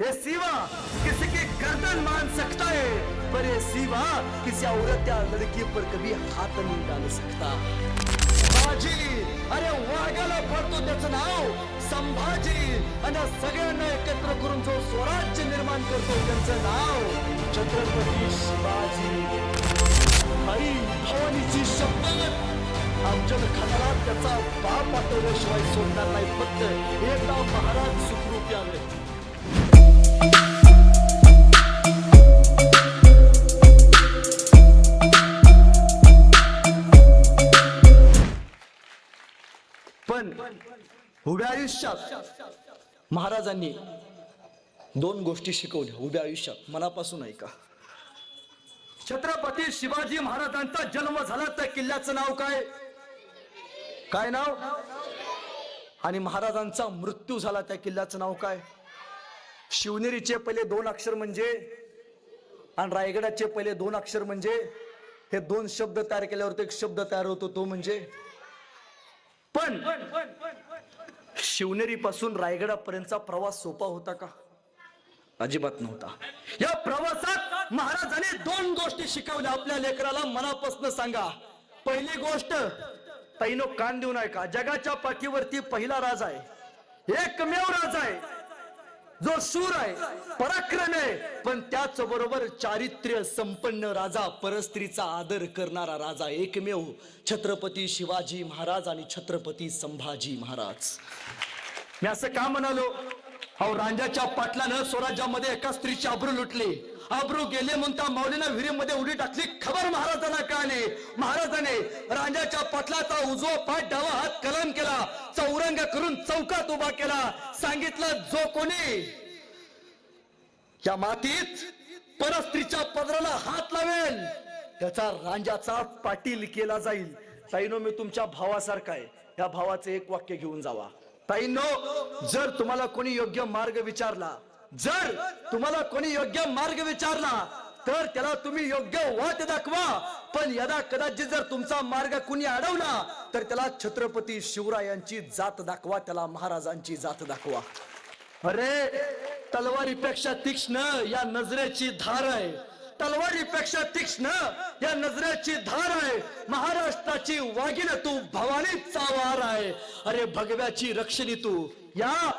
ये सिवा किसी की गर्दन मान सकता है पर ये सिवा किसी औरत या लड़की पर कभी हाथ नहीं डाल सकता। संभाजी अरे वाघाला पडतो त्याचं नाव संभाजी आणि सगळ्यांना एकत्र करून जो स्वराज्य निर्माण करतो त्यांचं नाव छत्रपती शिवाजी। आई भवानीची शपथ आमच्या खानाला त्याचा बाप पाठवल्याशिवाय सोडणार नाही फक्त एकदा महाराज सुखरूपी आले उभ्या आयुष्यात महाराजांनी दोन गोष्टी शिकवल्या. उभ्या आयुष्यात मनापासून ऐका. छत्रपती शिवाजी महाराजांचा जन्म झाला त्या किल्ल्याचं नाव काय? काय नाव? आणि महाराजांचा मृत्यू झाला त्या किल्ल्याचं नाव काय? शिवनेरीचे पहिले दोन अक्षर म्हणजे आणि रायगडाचे पहिले दोन अक्षर म्हणजे हे दोन शब्द तयार केल्यावर एक शब्द तयार होतो तो म्हणजे पण. शिवनेरीपासून रायगडापर्यंतचा प्रवास सोपा होता का? अजिबात नव्हता. या प्रवासात महाराजांनी दोन गोष्टी शिकवल्या आपल्या लेकराला मनापासून सांगा. पहिली गोष्ट तैनो कान देऊ ऐका जगाच्या पाठीवरती पहिला राजा आहे. एकमेव राजा आहे. जो शूर आहे पराक्रम आहे पण त्याच बरोबर चारित्र्य संपन्न राजा परस्त्रीचा आदर करणारा राजा एकमेव छत्रपती शिवाजी महाराज आणि छत्रपती संभाजी महाराज. मी असं का म्हणालो? अहो रांजाच्या पाटलानं स्वराज्यामध्ये एका स्त्रीची आबरू लुटली. आबरू गेले म्हणून त्या माऊलीनं विहिरीमध्ये उडी टाकली. खबर महाराजांना का नाही महाराजाने रांजाच्या पाटलाचा उजवा पाठ डावा हात कलम केला. चौरंग करून चौकात उभा केला. सांगितलं जो कोणी या मातीत परस्त्रीच्या पदराला हात लावेल त्याचा रांजाचा पाटील केला जाईल. ताईनो मी तुमच्या भावासारखा आहे. या भावाचं एक वाक्य घेऊन जावा. ताईनो जर तुम्हाला कोणी योग्य मार्ग विचारला जर तुम्हाला कोणी योग्य मार्ग विचारला तर त्याला तुम्ही योग्य वाट दाखवा. पण यदा कदाचित जर तुमचा मार्ग कुणी अडवला तर त्याला छत्रपती शिवरायांची जात दाखवा त्याला महाराजांची जात दाखवा. अरे तलवारीपेक्षा तीक्ष्ण या नजरेची धार आहे. तलवारीपेक्षा तीक्ष्ण या नजरेची धार आहे. महाराष्ट्राची वाघीण तू भवानीचा वार आहे. अरे भगव्याची रक्षणी तू. या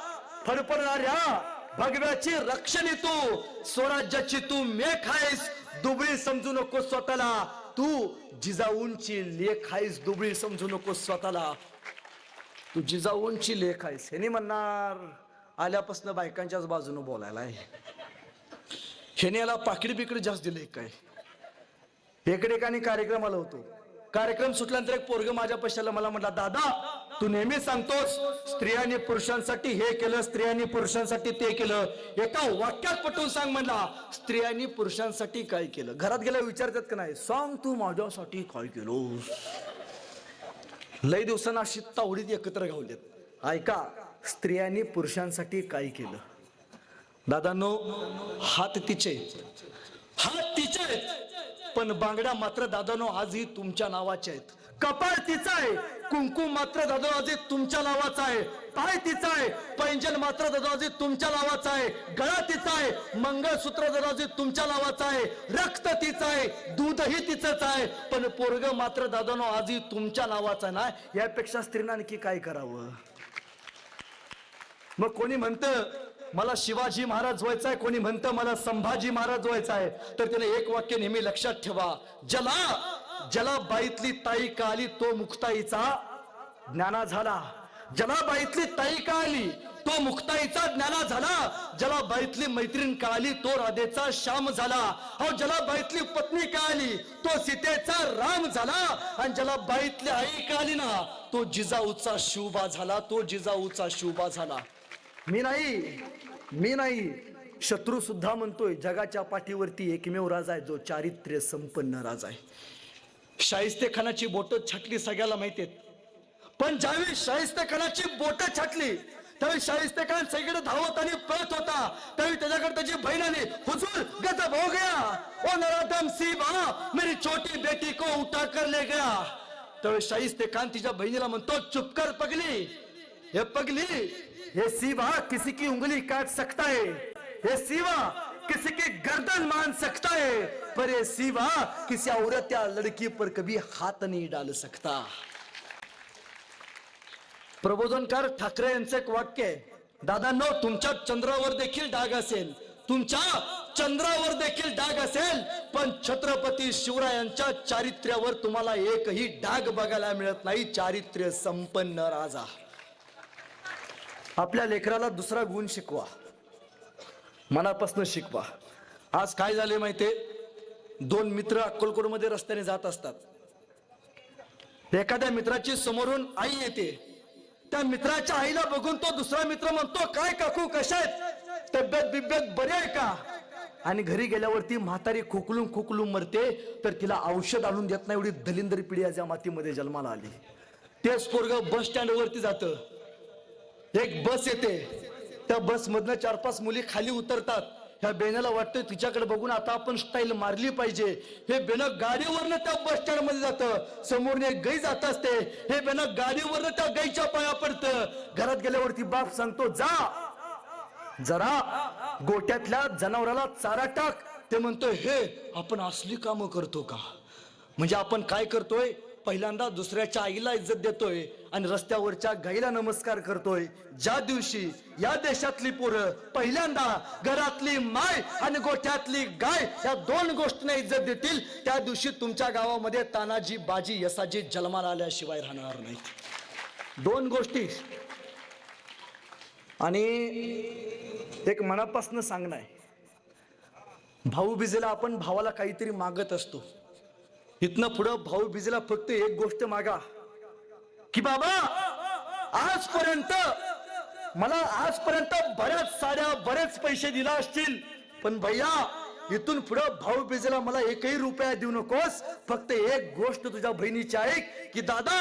फडफडणाऱ्या भगव्याची रक्षणी तू. स्वराज्याची तू मेख आहेस. दुबळी समजू नको स्वतःला. तू जिजाऊंची लेख आहेस. दुबळी समजू नको स्वतःला. तू जिजाऊंची लेख आहेस. हे नाही म्हणणार. आल्यापासून बायकांच्याच बाजूने बोलायला आहे ह्याने याला पाकिड बिकड जास्त दिले काय? एकडेकानी कार्यक्रम आला होतो कार्यक्रम सुटल्यानंतर एक पोरग माझ्या पशाला मला म्हटला दादा तू नेहमी सांगतोस स्त्रियांनी पुरुषांसाठी हे केलं स्त्रियांनी पुरुषांसाठी ते केलं. एका वाक्यात पटवून सांग म्हणला स्त्रियांनी पुरुषांसाठी काय केलं? घरात गेल्या विचारतात का नाही सांग तू माझ्यासाठी काय केलं लय दिवसांना अशी तावडीत एकत्र गावलेत. ऐका स्त्रियांनी पुरुषांसाठी काय केलं? दादांनो हात तिचे. हात तिचे आहेत. पण बांगड्या मात्र दादानो आजही तुमच्या नावाच्या आहेत. कपाळ तिचा आहे. कुंकू मात्र दादा आजही तुमच्या नावाचा आहे. पाय तिचा आहे. पैंजल मात्र दादाजी तुमच्या नावाचा आहे. गळा तिचा आहे. मंगळसूत्र दादाजी तुमच्या नावाचा आहे. रक्त तिचा आहे. दूधही तिचंच आहे. पण पोरग मात्र दादानो आजही तुमच्या नावाचा ना? यापेक्षा स्त्रीनं आणखी काय करावं? मग कोणी म्हणतं मला शिवाजी महाराज व्हायचा आहे कोणी म्हणतं मला संभाजी महाराज व्हायचा आहे तर त्याने एक वाक्य नेहमी लक्षात ठेवा. जला जला बाईतली ताई का आली तो मुक्ताईचा ज्ञाना झाला. जला बाईतली ताई का आली तो मुक्ताईचा ज्ञाना झाला. ज्याला बाईतली मैत्रीण का आली तो राधेचा श्याम झाला. अहो ज्याला बाईतली पत्नी का आली तो सीतेचा राम झाला. आणि ज्याला बाईतली आई का आली ना तो जिजाऊचा शिवबा झाला तो जिजाऊचा शिवबा झाला. मी नाही. मी नाही. शत्रू सुद्धा म्हणतोय जगाच्या पाठीवरती एकमेव राजा आहे जो चारित्र्य संपन्न राजा आहे. शाहिस्ते खानाची बोट छाटली सगळ्याला माहितीत पण ज्यावेळी शाहिस्ते खानाची बोट छाटली त्यावेळी शाहिस्ते खान सगळीकडे धावत आणि पळत होता. त्यावेळी त्याच्याकडे त्याची बहिणाने हुजूर गजब हो गया. ओ नराधम सी बा मेरी छोटी बेटी को उठा कर ले गया. त्यावेळी शाहिस्ते खान तिच्या बहिणीला म्हणतो चुप कर पगली. हे पगली ये सीबा किसी की उंगली काट सकता है। ये सिवा किसी की गर्दन मान सकता है। पर ये सिवा किसी औरत या लड़की पर कभी हाथ नहीं डाल सकता। प्रबोधनकार ठाकरे यांचं एक वाक्य आहे दादांनो तुमच्या चंद्रावर देखील डाग असेल. तुमच्या चंद्रावर देखील डाग असेल. पण छत्रपती शिवरायांच्या चारित्र्यावर तुम्हाला एकही डाग बघायला मिळत नाही. चारित्र्य संपन्न राजा. आपल्या लेकराला दुसरा गुण शिकवा. मनापासून शिकवा. आज काय झाले माहितीये? दोन मित्र अक्कलकोटमध्ये रस्त्याने जात असतात. एखाद्या मित्राची समोरून आई येते. त्या मित्राच्या आईला बघून तो दुसरा मित्र म्हणतो काय काकू कशा आहेत? तब्येत बिब्येत बरी आहे का? आणि घरी गेल्यावरती म्हातारी खोकलून खोकलून मरते तर तिला औषध आणून देत नाही एवढी दलिंदर पिढी आज या मातीमध्ये जन्माला आली. तेच पोरग बस स्टँड वरती एक बस येते. त्या बस मधनं चार पाच मुली खाली उतरतात. ह्या बेण्याला वाटतं तिच्याकडे बघून आता आपण स्टाईल मारली पाहिजे. हे बेनं गाडीवरनं त्या बस स्टँडमध्ये जातं. समोरने एक गाई जात असते. हे बेनं गाडीवरनं त्या गाईच्या पाया पडतं. घरात गेल्यावरती बाप सांगतो जा. जरा गोट्यातल्या जनावराला चारा टाक. ते म्हणतोय हे आपण असली कामं करतो का? म्हणजे आपण काय करतोय? पहिल्यांदा दुसऱ्याच्या आईला इज्जत देतोय आणि रस्त्यावरच्या गाईला नमस्कार करतोय. ज्या दिवशी या देशातली पोरं पहिल्यांदा घरातली माय आणि गोठ्यातली गाय या दोन गोष्टींना इज्जत देतील त्या दिवशी तुमच्या गावामध्ये तानाजी बाजी यसाजी जन्माला आल्याशिवाय राहणार नाहीत. दोन गोष्टी. आणि एक मनापासून सांगणं आहे. भाऊ बिजेला आपण भावाला काहीतरी मागत असतो. इथनं पुढं भाऊ बिजला फक्त एक गोष्ट मागा. की बाबा आजपर्यंत मला आजपर्यंत बऱ्याच साड्या बरेच पैसे दिला असतील. पण भैया इथून पुढं भाऊ बिजला मला एकही रुपया देऊ नकोस. फक्त एक गोष्ट तुझ्या बहिणीची ऐक की दादा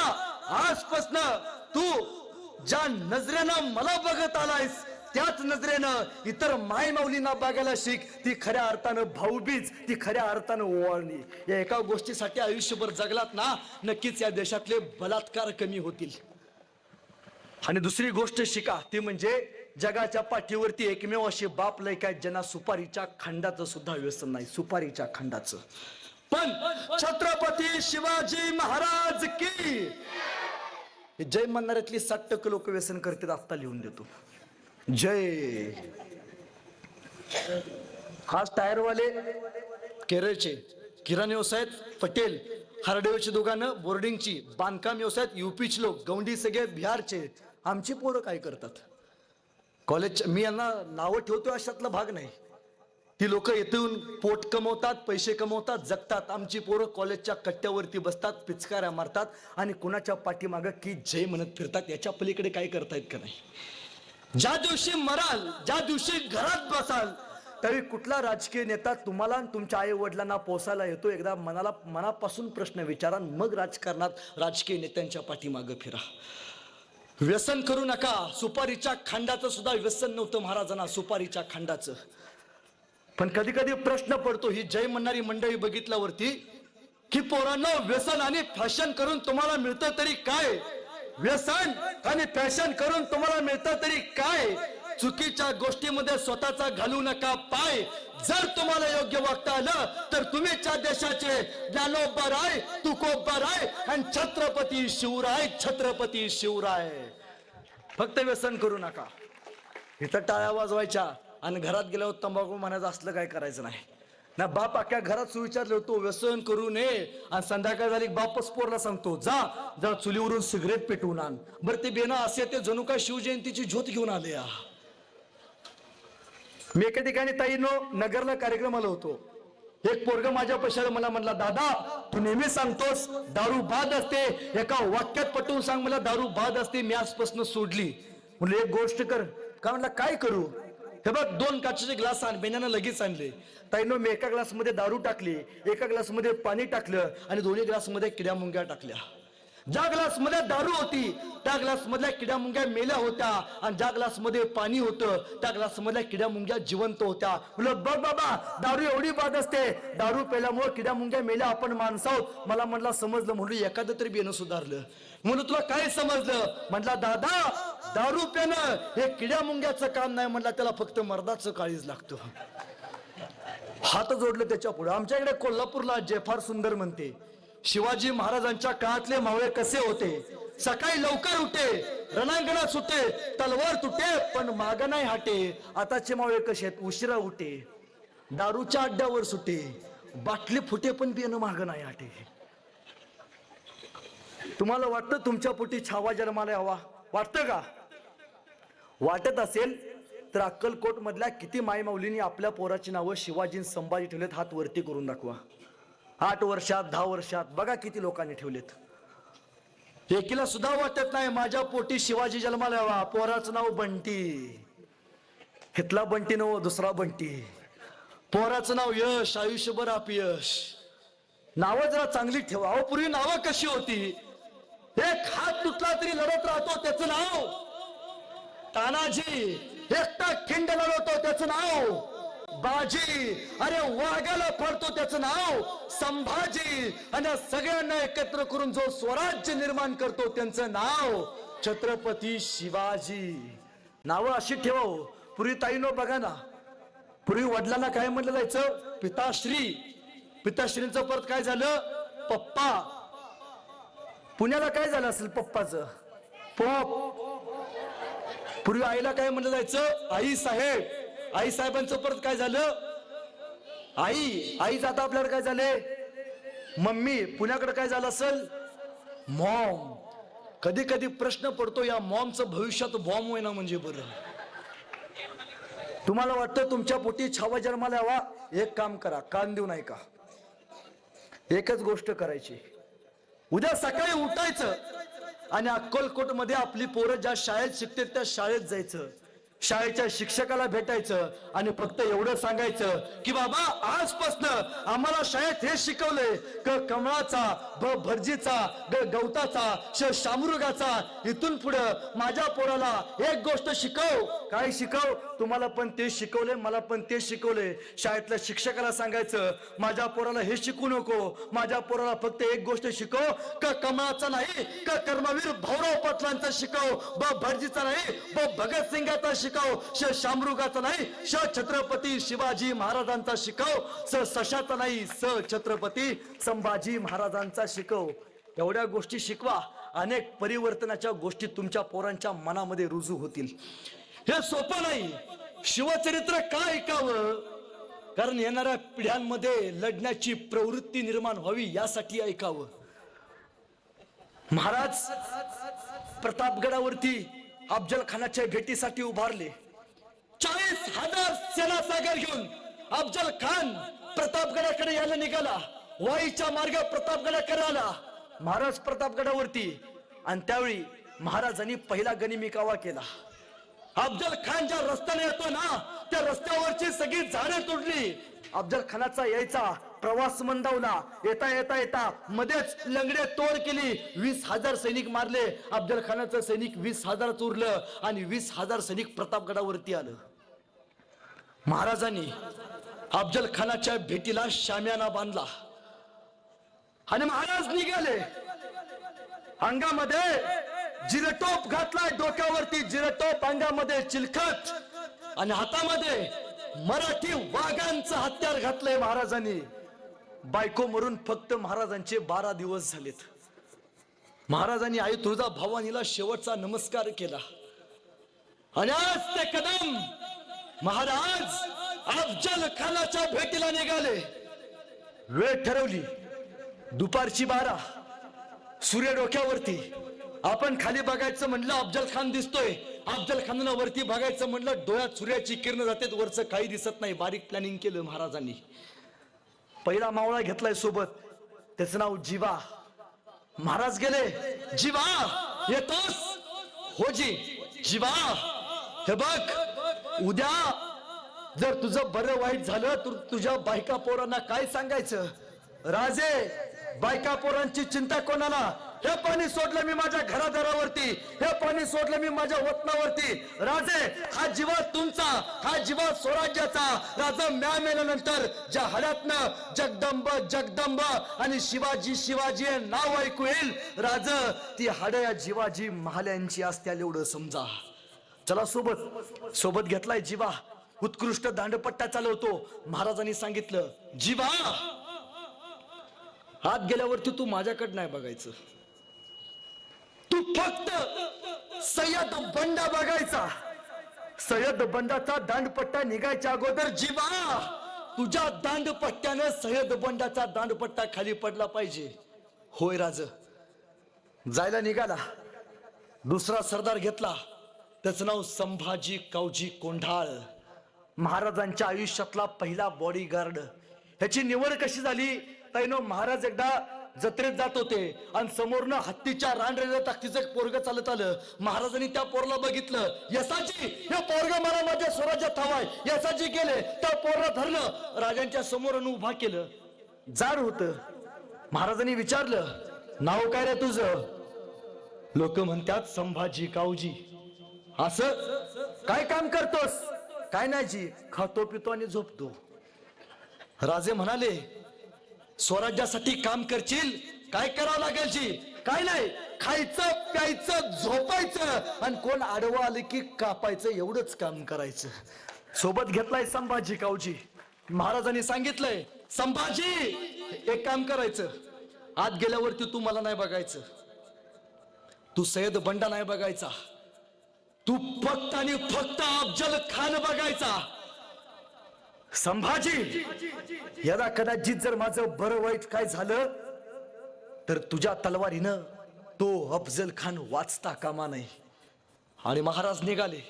आजपासन तू ज्या नजरेनं मला बघत आलायस त्याच नजरेनं इतर माय माऊलींना बघायला शिक. ती खऱ्या अर्थानं भाऊबीज ती खऱ्या अर्थानं ओवाळणी. या एका गोष्टीसाठी आयुष्यभर जगलात ना नक्कीच या देशातले बलात्कार कमी होतील. आणि दुसरी गोष्ट शिका ती म्हणजे जगाच्या पाठीवरती एकमेव अशी बाप लय काय ज्यांना सुपारीच्या खंडाचं सुद्धा व्यसन नाही. सुपारीच्या खंडाचं. पण छत्रपती शिवाजी महाराज की! जय म्हणणाऱ्यातली साठ टक्के लोक व्यसन करतात आत्ता लिहून देतो. जय। आज टायरवाले केरळचे किराणा व्यवसायात पटेल हार्डवेअरची दुकानं बोर्डिंगची बांधकाम व्यवसायात युपीचे लोक गौंडी सगळे बिहारचे आमची पोरं काय करतात? कॉलेज मी यांना नावं ठेवतो अशातला भाग नाही. ती लोक येथून पोट कमवतात पैसे कमवतात जगतात. आमची पोरं कॉलेजच्या कट्ट्यावरती बसतात पिचकाऱ्या मारतात आणि कुणाच्या पाठीमागं की जय म्हणत फिरतात याच्या पलीकडे काय करतायत का नाही? ज्या दिवशी मराल ज्या दिवशी घरात बसाल तरी कुठला राजकीय नेता तुम्हाला आणि तुमच्या आई वडिलांना पोसायला येतो? एकदा मनाला मनापासून प्रश्न विचारा मग राजकारणात राजकीय नेत्यांच्या पाठीमागं फिरा. व्यसन करू नका. सुपारीच्या खांडाचं सुद्धा व्यसन नव्हतं महाराजांना सुपारीच्या खांडाचं. पण कधी कधी प्रश्न पडतो ही जय म्हणणारी मंडळी बघितल्यावरती की पोरांना व्यसन आणि फॅशन करून तुम्हाला मिळतं तरी काय? व्यसन आणि फॅशन करून तुम्हाला मिळतं तरी काय? चुकीच्या गोष्टीमध्ये स्वतःचा घालू नका पाय. जर तुम्हाला योग्य वागता आलं तर तुम्ही देशाचे ज्ञानोबा राय तुकोबा राय आणि छत्रपती शिवराय छत्रपती शिवराय. फक्त व्यसन करू नका. इथं टाळ्या वाजवायच्या आणि घरात गेल्यावर तंबाखू म्हणायचं असलं काय करायचं नाही. ना बाप अख्या घरात सुविचारले होतो व्यसन करू नये. आणि संध्याकाळ झाली बापच पोरला सांगतो जा जा चुलीवरून सिगरेट पेटवून आण. बरं ते बेना असे ते जणू काय शिवजयंतीची झोत घेऊन आले मी एका ठिकाणी ताईनो नगरला कार्यक्रमाला होतो. एक पोरग माझ्या पैशाला मला म्हणला दादा तू नेहमी सांगतोस दारू बाद असते. एका वाक्यात पटवून सांग मला दारू बाद असते. मी आजपासून सोडली. म्हणलं एक गोष्ट कर. का म्हणला काय करू? हे बघ दोन काचेचे ग्लास आण बेण्यानं लगेच आणले. ताईनं मी एका ग्लासमध्ये दारू टाकली एका ग्लासमध्ये पाणी टाकलं आणि दोन्ही ग्लासमध्ये किड्या मुंग्या टाकल्या. ज्या ग्लासमध्ये दारू होती त्या ग्लास मधल्या किड्या मुंग्या मेल्या होत्या. आणि ज्या ग्लासमध्ये पाणी होतं त्या ग्लास मधल्या किड्या मुंग्या जिवंत होत्या. बघ बाबा दारू एवढी बाद असते. दारू पेल्यामुळे किड्या मुंग्या मेल्या. आपण माणसं आहोत मला म्हटलं समजलं. म्हणून एखादं तरी बेनं सुधारलं. म्हणून तुला काय समजलं? म्हटलं दादा दारू पेनं हे किड्या मुंग्याचं काम नाही. म्हटलं त्याला फक्त मर्दाचं काळीज लागतं. हात जोडलं त्याच्या पुढे. आमच्याकडे कोल्हापूरला जे फार सुंदर म्हणते शिवाजी महाराजांच्या काळातले मावळे कसे होते? सकाळी लवकर उठे रणांगणात सुटे तलवार तुटे पण माग नाही हाटे. आताचे मावळे कसे आहेत? उशिरा उठे दारूच्या अड्ड्यावर सुटे. बाटली फुटे पण पिणं माग नाही हाटे. तुम्हाला वाटतं तुमच्या पोटी छावा जन्माला यावा? वाटतं का? वाटत असेल तर अक्कलकोट मधल्या किती माईमाऊलींनी आपल्या पोराची नावं शिवाजी संभाजी ठेवलेत हात वरती करून दाखवा. आठ वर्षात दहा वर्षात बघा किती लोकांनी ठेवलेत. एकीला सुद्धा वाटत नाही माझ्या पोटी शिवाजी जन्माला यावा पोराचं नाव बंटी. हितला बंटी नव दुसरा बंटी. पोराचं नाव यश आयुष्यभर अपयश नावं जरा चांगली ठेवा. अहो पूर्वी नावं कशी होती? एक हात तुटला तरी लढत राहतो त्याचं नाव. तानाजी. एकटा खिंड लढवतो त्याचं नाव. बाजी अरे वाघाला पडतो त्याचं नाव संभाजी. आणि सगळ्यांना एकत्र करून जो स्वराज्य निर्माण करतो त्यांचं नाव छत्रपती शिवाजी. नावं अशी ठेवाव पूर्वी ताईनो बघा ना. पूर्वी वडिलांना काय म्हणलं जायचं? पिताश्री. पिताश्रींचं परत काय झालं? पप्पा. पुण्याला काय झालं असेल पप्पाचं? पॉप पूर्वी आईला काय म्हणलं जायचं? आई साहेब. आई साहेबांचं परत काय झालं? आई आईच आता आपल्याला काय झाले? मम्मी पुण्याकडे काय झालं असेल? मॉम. कधी कधी प्रश्न पडतो या मॉमचं भविष्यात बॉम्ब होईना म्हणजे बरं. तुम्हाला वाटतं तुमच्या पोटी छावा जन्माला यावा? एक काम करा कान देऊ नाही का एकच गोष्ट करायची. उद्या सकाळी उठायचं आणि अक्कलकोटमध्ये आपली पोरं ज्या शाळेत शिकते त्या शाळेत जायचं. शाळेच्या शिक्षकाला भेटायचं आणि फक्त एवढं सांगायचं की बाबा आजपासनं आम्हाला शाळेत हे शिकवलंय क कमळाचा ब भरजीचा ग गवताचा श शामृगाचा इथून पुढं माझ्या पोराला एक गोष्ट शिकव. काय शिकव? तुम्हाला पण ते शिकवले मला पण ते शिकवले शाळेतल्या शिक्षकाला सांगायचं माझ्या पोराला हे शिकू नको. माझ्या पोराला फक्त एक गोष्ट शिकव. क कमळाचा नाही क कर्मवीर भाऊराव पाटलांचा शिकव. ब भरजीचा नाही ब भगतसिंगाचा शिकव शिकाव. श शामरुगाचा नाही श छत्रपती शिवाजी महाराजांचा शिकाव. स सशाचा नाही स छत्रपती संभाजी महाराजांचा शिकव. एवढ्या गोष्टी शिकवा. अनेक परिवर्तनाच्या गोष्टी तुमच्या पोरांच्या मनामध्ये रुजू होतील. हे सोपं नाही. शिवचरित्र का ऐकावं? कारण येणाऱ्या पिढ्यांमध्ये लढण्याची प्रवृत्ती निर्माण व्हावी यासाठी ऐकावं. महाराज प्रतापगडावरती अफजल खानाच्या भेटीसाठी उभारले. चाळीस हजार सेना सागर घेऊन अफजल खान प्रतापगडाकडे यायला निघाला. वाईच्या मार्ग प्रतापगडाकडे आला महाराज प्रतापगडावरती. आणि त्यावेळी महाराजांनी पहिला गणिमिकावा केला. अफजल खान ज्या रस्त्याने येतो ना त्या रस्त्यावरची सगळी झाडे तोडली अफजल खानाचा यायचा प्रवास मंदावला. येता येता येता मध्येच लंगडे तोड केली. वीस हजार सैनिक मारले. अफजल खानाचं सैनिक वीस हजार उरलं आणि वीस हजार सैनिक प्रतापगडावरती आलं. महाराजांनी अफजल खानाच्या भेटीला शाम्याना बांधला. आणि महाराज निघाले. अंगामध्ये जिरटोप घातलाय डोक्यावरती जिरटोप अंगामध्ये चिलखत आणि हातामध्ये मराठी वाघांचं हत्यार घातलंय महाराजांनी. बायको मरून फक्त महाराजांचे बारा दिवस झालेत. महाराजांनी आई तुळजा भवानीला शेवटचा नमस्कार केला. आणि आज ते कदम महाराज अफजल खानाच्या भेटीला निघाले. वेळ ठरवली. दुपारची बारा. सूर्य डोक्यावरती. आपण खाली बघायचं म्हणलं अफजल खान दिसतोय. अफजल खानला वरती बघायचं म्हणलं डोळ्यात सूर्याची किरण जाते वरचं काही दिसत नाही. बारीक प्लॅनिंग केलं महाराजांनी. पहिला मावळा घेतलाय सोबत. त्याचं नाव जीवा. महाराज गेले. जीवा! येतोस? हो जी. जीवा! हे बघ. उद्या जर तुझं बरं वाईट झालं तर तुझ्या बायका पोरांना काय सांगायचं? राजे बायका पोरांची चिंता कोणाला? हे पाणी सोडलं मी माझ्या घरादारावरती. हे पाणी सोडलं मी माझ्या वतनावरती. राजे हा जीवा तुमचा हा जीवा स्वराज्याचा. राजा म्या मेल्यानंतर ज्या हड्यातनं जगदंब जगदंब आणि शिवाजी शिवाजी नाव ऐकू येईल. राज ती हाड या जीवाजी महाल्यांची असत्याल एवढं समजा. चला सोबत सोबत घेतलाय जीवा. उत्कृष्ट दांडपट्टा चालवतो. महाराजांनी सांगितलं जीवा! हात गेल्यावरती तू माझ्याकडे नाही बघायचं. तू फक्त सय्यद बंडा बघायचा. सय्यद बंडाचा दांडपट्टा निघायच्या अगोदर जीवा तुझ्या दांडपट्ट्यानं सय्यद बंडाचा दांडपट्टा खाली पडला पाहिजे. होय राज जायला निघाला. दुसरा सरदार घेतला. त्याचं नाव संभाजी कावजी कोंढाळ. महाराजांच्या आयुष्यातला पहिला बॉडीगार्ड ह्याची निवड कशी झाली? तैनो महाराज एकदा जत्रेत जात होते. आणि समोरनं हत्तीच्या रानरेल्या ताकदीचं एक पोरग चालत आलं. महाराजांनी त्या पोरला बघितलं. यसाची हे पोरग मला माझ्या स्वराज्यात हवाय यसाची गेले. त्या पोरला धरलं. राजांच्या समोर उभा केलं. जाड होत. महाराजांनी विचारलं नाव काय रे तुझं? लोक म्हणतात संभाजी काऊजी. असं? काय काम करतोस? काय नाही जी. खातो पितो आणि झोपतो. राजे म्हणाले स्वराज्यासाठी काम करशील? काय करावं लागेल जी? काय नाही खायचं प्यायचं झोपायचं. आणि कोण आडवं आलं की कापायचं एवढंच काम करायचं. सोबत घेतलाय संभाजी कावजी. महाराजांनी सांगितलंय संभाजी एक काम करायचं. आत गेल्यावरती तू मला नाही बघायचं. तू सय्यद बंडा नाही बघायचा. तू फक्त आणि फक्त अफजल खान बघायचा. संभाजी याला कदाचित जर माझं बरं वाईट काय झालं तर तुझ्या तलवारीनं तो अफजल खान वाचता कामा नाही. आणि महाराज निघाले.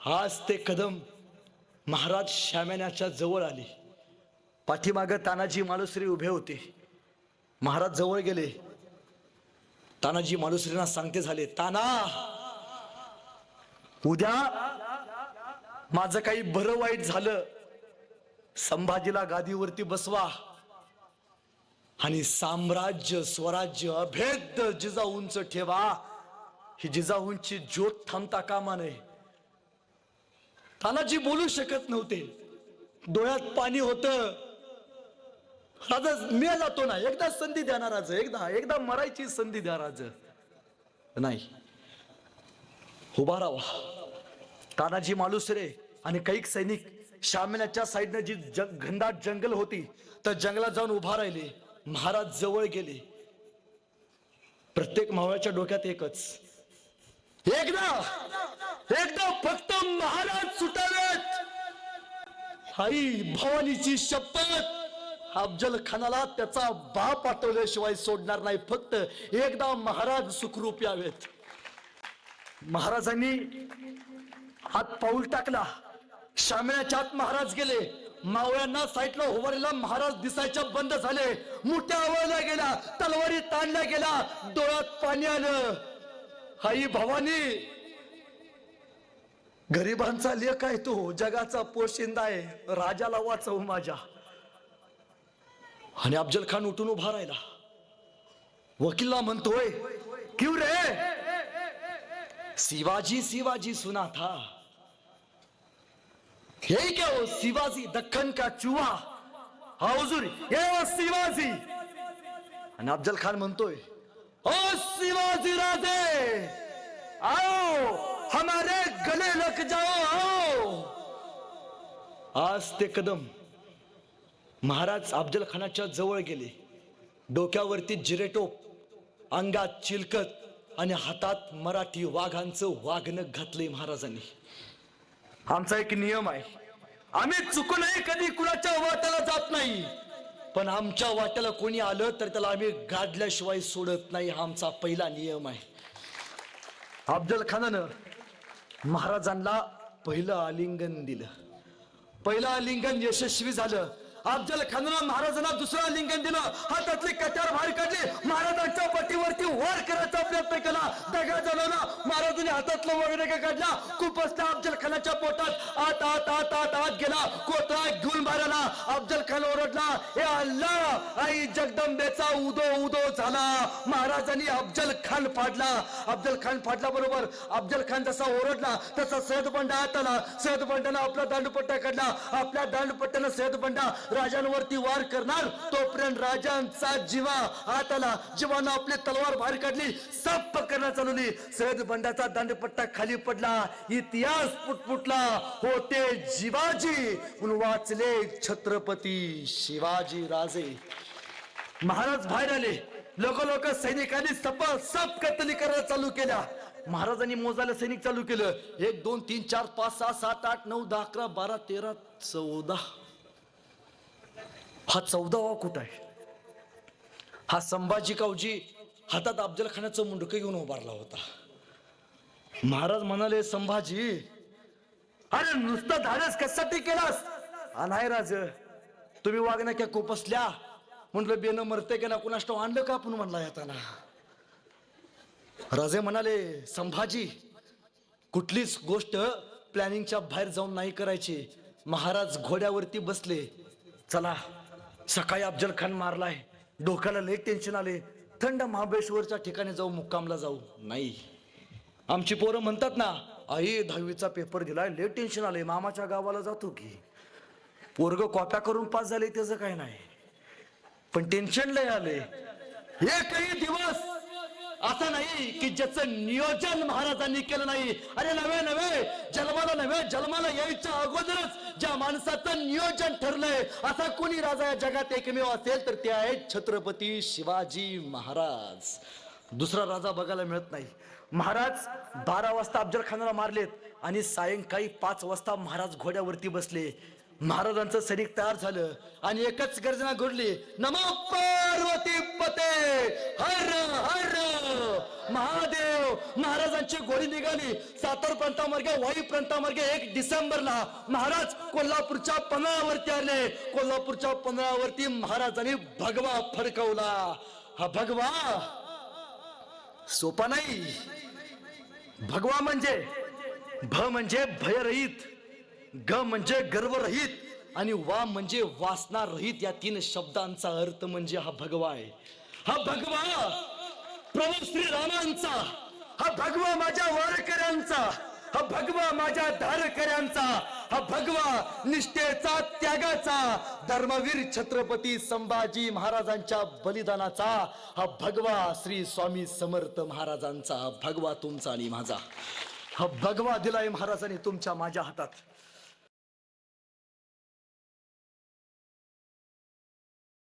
आज ते कदम महाराज श्याम्यानाच्या जवळ आले. पाठीमाग तानाजी मालुसरी उभे होते. महाराज जवळ गेले. तानाजी मालुसरींना सांगते झाले ताना उद्या माझं काही बरं वाईट झालं संभाजीला गादीवरती बसवा. आणि साम्राज्य स्वराज्य अभेद जिजाऊंच ठेवा. ही जिजाऊंची ज्योत थांबता कामा नये. तानाजी बोलू शकत नव्हते. डोळ्यात पाणी होत. राजा मी जातो ना. एकदा संधी द्या ना राज. एकदा एकदा मरायची संधी द्या राज. नाही. उभा राहा. तानाजी मालुसरे आणि कैक सैनिक शामिनाच्या साईडनं जी जंग घनदाट जंगल होती तर जंगलात जाऊन उभा राहिले. महाराज जवळ गेले. प्रत्येक मावळ्याच्या डोक्यात एकच. एकदा! एकदा फक्त महाराज सुटावेत! आई भवानीची शपथ! अफजल खानाला त्याचा बाप पाठवल्याशिवाय सोडणार नाही. फक्त एकदा महाराज सुखरूप यावेत. महाराजांनी हात पाऊल टाकला. शामियाच्या आत महाराज गेले. मावळ्यांना साईटला उभारलेला महाराज दिसायच्या बंद झाले. मोठ्या आवळल्या गेल्या तलवारी ताणल्या गेल्या डोळ्यात पाणी आलं. आई भवानी गरिबांचा लेख आहे तो जगाचा पोशिंदा आहे. राजाला वाचव माझ्या. आणि अफजल खान उठून उभा राहिला. वकीलला म्हणतोय क्यू रे? शिवाजी शिवाजी सुना था हे क्या वो शिवाजी दक्कन का चुहा? हा हुजूर। हे वो शिवाजी। आणि अफजल खान म्हणतोय ओ शिवाजी राजे आओ हमारे गले लग जाओ आओ। आज ते कदम महाराज अफजल खानाच्या जवळ गेले. डोक्यावरती जिरेटोप अंगात चिलकत आणि हातात मराठी वाघांचं वागणं घातलंय महाराजांनी. आमचा एक नियम आहे. आम्ही चुकूनही कधी कुणाच्या वाट्याला जात नाही. पण आमच्या वाट्याला कोणी आलं तर त्याला आम्ही गाडल्याशिवाय सोडत नाही हा आमचा पहिला नियम आहे. अफजल खानानं महाराजांना पहिलं आलिंगन दिलं. पहिलं आलिंगन यशस्वी झालं. अफजल खानला महाराजांना दुसरा लिंगन दिलं. हातातली कट्यार बाहेर काढली. महाराजांच्या पट्टीवरती वार करायचा प्रयत्न केला. दगा झाला महाराजांनी हातातलं वगैरे काढला. कुपसला अफजल खानाच्या पोटात आत आत आत आत आत गेला. कोतळा घेऊन मारायला. अफजल खान ओरडला हे अल्लाह आई जगदंबेचा उदो उदो झाला. महाराजांनी अफजल खान फाडला. अफजल खान फाडला बरोबर. अफजल खान जसा ओरडला तसा सहद बंडा आत आला सहद बंडानं आपला दांडपट्टा काढला. आपल्या दांडपट्ट्यानं सहद बंडा राजांवरती वार करणार तोपर्यंत राजांचा जीवा आत आला जीवानं आपली तलवार बाहेर काढली सप करण्यात चालवली. सैद बंडाचा दांडपट्टा खाली पडला इतिहास पुटपुटला. होते जिवाजी म्हणून वाचले छत्रपती शिवाजी राजे. महाराज बाहेर आले. लोक लोक सैनिकांनी सप सप कत्तली करायला चालू केल्या. महाराजांनी मोजायला सैनिक चालू केलं. एक दोन तीन चार पाच सहा सात आठ नऊ दहा अकरा बारा तेरा चौदा. हा चौदावा कुठं आहे? हा संभाजी कावजी हातात अफजल खानाचं मुंडकं घेऊन उभारला होता. महाराज म्हणाले संभाजी अरे नुसतं धाडस कशासाठी केलास? नाही राज तुम्ही वागण्या क्या कोपसल्या. म्हटलं बेन मरते का ना कुणाष्ट आणलं का आपण म्हणला येताना? राजे म्हणाले संभाजी कुठलीच गोष्ट प्लॅनिंगच्या बाहेर जाऊन नाही करायची. महाराज घोड्यावरती बसले. चला. सकाळी अफजल खान मारलाय. डोक्याला लई टेन्शन आले थंड महाबळेश्वरच्या ठिकाणी जाऊ मुक्कामला जाऊ. नाही. आमची पोरं म्हणतात ना आई दहावीचा पेपर दिलाय लय टेन्शन आले मामाच्या गावाला जातो की. पोरग कॉप्या करून पास झाले त्याचं काय नाही. पण टेन्शन लय आले एकही दिवस असं नाही की ज्याचं नियोजन महाराजांनी केलं नाही. अरे नव्हे नव्हे. जन्माला नव्हे जन्माला यायच्या अगोदरच ज्या माणसाचं नियोजन ठरलंय असा कोणी राजा या जगात एकमेव असेल तर ते आहेत छत्रपती शिवाजी महाराज. दुसरा राजा बघायला मिळत नाही. महाराज बारा वाजता अफजल खानाला मारलेत आणि सायंकाळी पाच वाजता महाराज घोड्यावरती बसले. महाराजांचं सैनिक तयार झालं आणि एकच गर्जना घडली. नमो पार्वती पते! हर हर! महादेव! महाराजांची गोळी निघाली. सातार प्रांतामार्गे वाई प्रांतामार्गे एक डिसेंबरला महाराज कोल्हापूरच्या पन्हाळावरती आले. कोल्हापूरच्या पन्हाळावरती महाराजांनी भगवा फडकवला. हा भगवा सोपा नाही. भगवा म्हणजे भ म्हणजे भयरहित. ग म्हणजे गर्वरहित आणि वा म्हणजे वासना रहित या तीन शब्दांचा अर्थ म्हणजे हा भगवा आहे. हा भगवा प्रभू श्री रामांचा हा भगवा माझ्या वारकऱ्यांचा हा भगवा माझ्या धारकऱ्यांचा हा भगवा निष्ठेचा त्यागाचा धर्मवीर छत्रपती संभाजी महाराजांच्या बलिदानाचा हा भगवा श्री स्वामी समर्थ महाराजांचा भगवा तुमचा आणि माझा. हा भगवा दिलाय महाराजांनी तुमच्या माझ्या हातात.